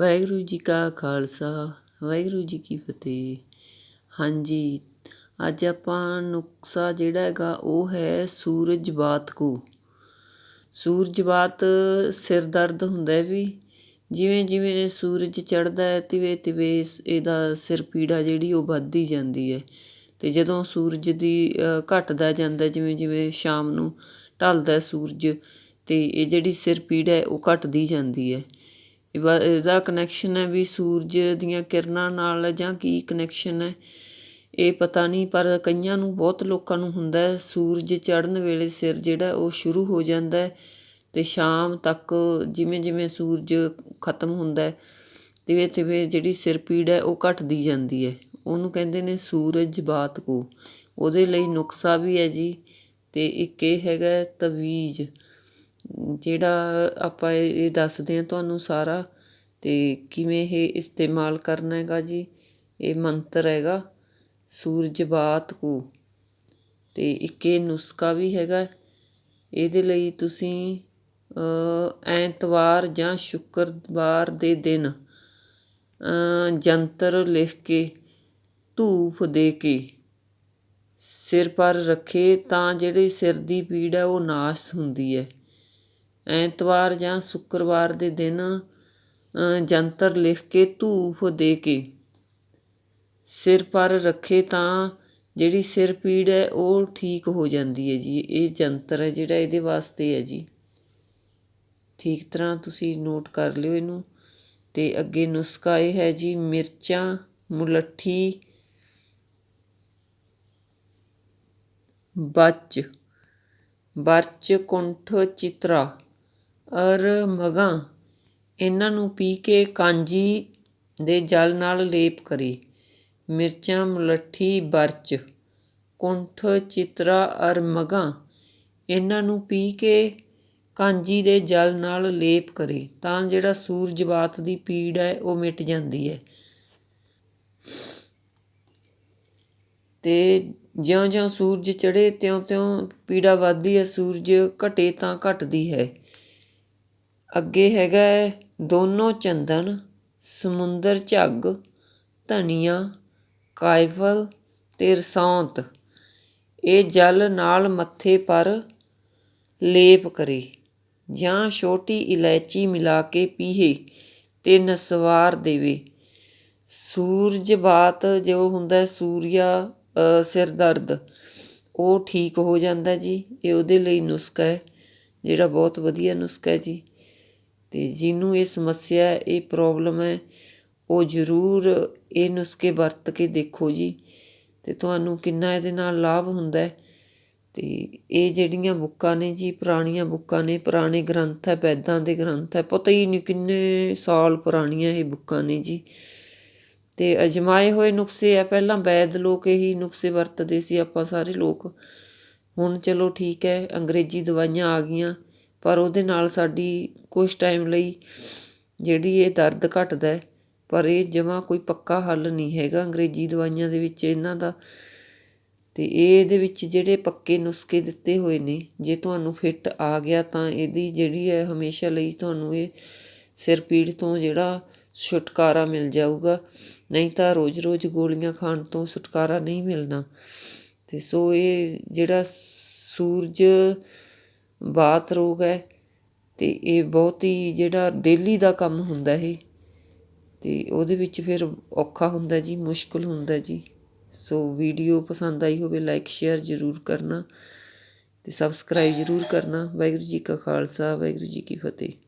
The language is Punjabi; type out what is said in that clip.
ਵਾਹਿਗੁਰੂ ਜੀ ਕਾ ਖਾਲਸਾ, ਵਾਹਿਗੁਰੂ ਜੀ ਕੀ ਫਤਿਹ। ਹਾਂਜੀ, ਅੱਜ ਆਪਾਂ ਨੁਕਸਾ ਜਿਹੜਾ ਹੈਗਾ ਉਹ ਹੈ ਸੂਰਜ ਬਾਤ ਕੋ। ਸੂਰਜ ਬਾਤ ਸਿਰ ਦਰਦ ਹੁੰਦਾ ਹੈ ਵੀ, ਜਿਵੇਂ ਜਿਵੇਂ ਸੂਰਜ ਚੜ੍ਹਦਾ ਹੈ, ਤਿਵੇਂ ਤਿਵੇਂ ਇਹਦਾ ਸਿਰ ਪੀੜਾ ਜਿਹੜੀ ਉਹ ਵੱਧਦੀ ਜਾਂਦੀ ਹੈ। ਅਤੇ ਜਦੋਂ ਸੂਰਜ ਦੀ ਘਟਦਾ ਜਾਂਦਾ, ਜਿਵੇਂ ਜਿਵੇਂ ਸ਼ਾਮ ਨੂੰ ਢਲਦਾ ਸੂਰਜ ਅਤੇ ਇਹ ਜਿਹੜੀ ਸਿਰ ਪੀੜ ਹੈ, ਉਹ ਘਟਦੀ ਜਾਂਦੀ ਹੈ। ਇਹਦਾ ਕਨੈਕਸ਼ਨ ਹੈ ਵੀ ਸੂਰਜ ਦੀਆਂ ਕਿਰਨਾਂ ਨਾਲ ਜਾਂ ਕੀ ਕਨੈਕਸ਼ਨ ਹੈ, ਇਹ ਪਤਾ ਨਹੀਂ, ਪਰ ਕਈਆਂ ਨੂੰ, ਬਹੁਤ ਲੋਕਾਂ ਨੂੰ ਹੁੰਦਾ ਸੂਰਜ ਚੜ੍ਹਨ ਵੇਲੇ ਸਿਰ ਜਿਹੜਾ, ਉਹ ਸ਼ੁਰੂ ਹੋ ਜਾਂਦਾ ਅਤੇ ਸ਼ਾਮ ਤੱਕ ਜਿਵੇਂ ਜਿਵੇਂ ਸੂਰਜ ਖਤਮ ਹੁੰਦਾ ਤਿਵੇਂ ਤਿਵੇਂ ਜਿਹੜੀ ਸਿਰ ਪੀੜ ਹੈ, ਉਹ ਘਟਦੀ ਜਾਂਦੀ ਹੈ। ਉਹਨੂੰ ਕਹਿੰਦੇ ਨੇ ਸੂਰਜ ਬਾਤ ਕੋ। ਉਹਦੇ ਲਈ ਨੁਕਸਾ ਵੀ ਹੈ ਜੀ ਅਤੇ ਇੱਕ ਇਹ ਹੈਗਾ ਤਵੀਜ਼। ਜਿਹੜਾ ਆਪਾਂ ਇਹ ਦੱਸਦੇ ਹਾਂ ਤੁਹਾਨੂੰ ਸਾਰਾ ਅਤੇ ਕਿਵੇਂ ਇਹ ਇਸਤੇਮਾਲ ਕਰਨਾ ਹੈਗਾ ਜੀ? ਇਹ ਮੰਤਰ ਹੈਗਾ, ਸੂਰਜ ਬਾਤ ਕੋ। ਅਤੇ ਇੱਕ ਇਹ ਨੁਸਖਾ ਵੀ ਹੈਗਾ। ਇਹਦੇ ਲਈ ਤੁਸੀਂ ਐਤਵਾਰ ਜਾਂ ਸ਼ੁੱਕਰਵਾਰ ਦੇ ਦਿਨ ਜੰਤਰ ਲਿਖ ਕੇ, ਧੂਫ ਦੇ ਕੇ ਸਿਰ ਪਰ ਰੱਖੇ ਤਾਂ ਜਿਹੜੀ ਸਿਰ ਦੀ ਪੀੜ ਹੈ ਉਹ ਨਾਸ਼ ਹੁੰਦੀ ਹੈ। ਐਤਵਾਰ ਜਾਂ ਸ਼ੁੱਕਰਵਾਰ ਦੇ ਦਿਨ ਜੰਤਰ ਲਿਖ ਕੇ ਧੂਫ ਦੇ ਕੇ। ਸਿਰ ਪਰ ਰੱਖੇ ਤਾਂ ਜਿਹੜੀ ਸਿਰ ਪੀੜ ਹੈ ਉਹ ਠੀਕ ਹੋ ਜਾਂਦੀ ਹੈ ਜੀ। ਇਹ ਜੰਤਰ ਹੈ ਜਿਹੜਾ ਇਹਦੇ ਵਾਸਤੇ ਹੈ ਜੀ। ਠੀਕ ਤਰ੍ਹਾਂ ਤੁਸੀਂ ਨੋਟ ਕਰ ਲਿਓ ਇਹਨੂੰ। ਤੇ ਅੱਗੇ ਨੁਸਖਾ ਇਹ ਹੈ ਜੀ, ਮਿਰਚਾਂ, ਮੁਲੱਠੀ, ਬੱਚ ਬਰਚ ਕੁੰਠ, ਚਿਤਰਾ। ਅਰ ਮਗਾਂ, ਇਹਨਾਂ ਨੂੰ ਪੀ ਕੇ ਕਾਂਜੀ ਦੇ ਜਲ ਨਾਲ ਲੇਪ ਕਰੇ। ਮਿਰਚਾਂ ਮੁਲੱਠੀ ਬਰਚ, ਕੁੰਠ ਚਿਤਰਾ ਅਰ ਮਗਾਂ, ਇਹਨਾਂ ਨੂੰ ਪੀ ਕੇ ਕਾਂਜੀ ਦੇ ਜਲ ਨਾਲ ਲੇਪ ਕਰੇ। ਤਾਂ ਜਿਹੜਾ ਸੂਰਜਵਾਤ ਦੀ ਪੀੜ ਹੈ, ਉਹ ਮਿਟ ਜਾਂਦੀ ਹੈ। ਤੇ ਜਿਉਂ-ਜਿਉਂ ਸੂਰਜ ਚੜ੍ਹੇ, ਤਿਉਂ-ਤਿਉਂ ਪੀੜਾ ਵੱਧਦੀ ਹੈ, ਸੂਰਜ ਘਟੇ ਤਾਂ ਘਟਦੀ ਹੈ। ਅੱਗੇ ਹੈਗਾ ਹੈ, ਦੋਨੋਂ ਚੰਦਨ, ਸਮੁੰਦਰ ਝੱਗ, ਧਨੀਆ, ਕਾਇਫਲ ਅਤੇ ਰਸੌਂਤ। ਇਹ ਜਲ ਨਾਲ ਮੱਥੇ ਪਰ ਲੇਪ ਕਰੇ ਜਾਂ ਛੋਟੀ ਇਲਾਇਚੀ ਮਿਲਾ ਕੇ ਪੀਹੇ ਅਤੇ ਨਸਵਾਰ ਦੇਵੇ। ਸੂਰਜ ਬਾਤ ਜੋ ਹੁੰਦਾ ਸੂਰਿਆ ਸਿਰ ਦਰਦ ਉਹ ਠੀਕ ਹੋ ਜਾਂਦਾ ਜੀ। ਇਹ ਉਹਦੇ ਲਈ ਨੁਸਖਾ ਹੈ, ਜਿਹੜਾ ਬਹੁਤ ਵਧੀਆ ਨੁਸਖਾ ਹੈ ਜੀ। ਅਤੇ ਜਿਹਨੂੰ ਇਹ ਸਮੱਸਿਆ, ਇਹ ਪ੍ਰੋਬਲਮ ਹੈ, ਉਹ ਜ਼ਰੂਰ ਇਹ ਨੁਸਖੇ ਵਰਤ ਕੇ ਦੇਖੋ ਜੀ। ਅਤੇ ਤੁਹਾਨੂੰ ਕਿੰਨਾ ਇਹਦੇ ਨਾਲ ਲਾਭ ਹੁੰਦਾ ਅਤੇ ਇਹ ਜਿਹੜੀਆਂ ਬੁੱਕਾਂ ਨੇ ਜੀ, ਪੁਰਾਣੀਆਂ ਬੁੱਕਾਂ ਨੇ, ਪੁਰਾਣੇ ਗ੍ਰੰਥ ਹੈ, ਵੈਦਾਂ ਦੇ ਗ੍ਰੰਥ ਹੈ, ਪਤਾ ਹੀ ਨਹੀਂ ਕਿੰਨੇ ਸਾਲ ਪੁਰਾਣੀਆਂ ਇਹ ਬੁੱਕਾਂ ਨੇ ਜੀ। ਅਤੇ ਅਜਮਾਏ ਹੋਏ ਨੁਸਖੇ ਆ, ਪਹਿਲਾਂ ਵੈਦ ਲੋਕ ਇਹੀ ਨੁਸਖੇ ਵਰਤਦੇ ਸੀ ਆਪਾਂ ਸਾਰੇ ਲੋਕ। ਹੁਣ ਚਲੋ ਠੀਕ ਹੈ, ਅੰਗਰੇਜ਼ੀ ਦਵਾਈਆਂ ਆ ਗਈਆਂ। ਪਰ ਉਹਦੇ ਨਾਲ ਸਾਡੀ ਕੁਛ ਟਾਈਮ ਲਈ ਜਿਹੜੀ ਇਹ ਦਰਦ ਘਟਦਾ ਪਰ ਇਹ ਜਮਾਂ ਕੋਈ ਪੱਕਾ ਹੱਲ ਨਹੀਂ ਹੈਗਾ। ਅੰਗਰੇਜ਼ੀ ਦਵਾਈਆਂ ਦੇ ਵਿੱਚ ਇਹਨਾਂ ਦਾ ਅਤੇ ਇਹਦੇ ਵਿੱਚ ਜਿਹੜੇ ਪੱਕੇ ਨੁਸਖੇ ਦਿੱਤੇ ਹੋਏ ਨੇ, ਜੇ ਤੁਹਾਨੂੰ ਫਿੱਟ ਆ ਗਿਆ ਤਾਂ ਇਹਦੀ ਜਿਹੜੀ ਹੈ ਹਮੇਸ਼ਾ ਲਈ ਤੁਹਾਨੂੰ ਇਹ ਸਿਰ ਪੀੜ ਤੋਂ ਜਿਹੜਾ ਛੁਟਕਾਰਾ ਮਿਲ ਜਾਊਗਾ। ਨਹੀਂ ਤਾਂ ਰੋਜ਼-ਰੋਜ਼ ਗੋਲੀਆਂ ਖਾਣ ਤੋਂ ਛੁਟਕਾਰਾ ਨਹੀਂ ਮਿਲਣਾ। ਅਤੇ ਸੋ ਇਹ ਜਿਹੜਾ ਸੂਰਜ ਬਾਤ ਰੋਗ ਹੈ ਅਤੇ ਇਹ ਬਹੁਤ ਹੀ ਜਿਹੜਾ ਡੇਲੀ ਦਾ ਕੰਮ ਹੁੰਦਾ ਇਹ ਅਤੇ ਉਹਦੇ ਵਿੱਚ ਫਿਰ ਔਖਾ ਹੁੰਦਾ ਜੀ, ਮੁਸ਼ਕਲ ਹੁੰਦਾ ਜੀ। ਸੋ ਵੀਡੀਓ ਪਸੰਦ ਆਈ ਹੋਵੇ ਲਾਈਕ ਸ਼ੇਅਰ ਜ਼ਰੂਰ ਕਰਨਾ ਅਤੇ ਸਬਸਕ੍ਰਾਈਬ ਜ਼ਰੂਰ ਕਰਨਾ। ਵਾਹਿਗੁਰੂ ਜੀ ਕਾ ਖਾਲਸਾ, ਵਾਹਿਗੁਰੂ ਜੀ ਕੀ ਫਤਿਹ।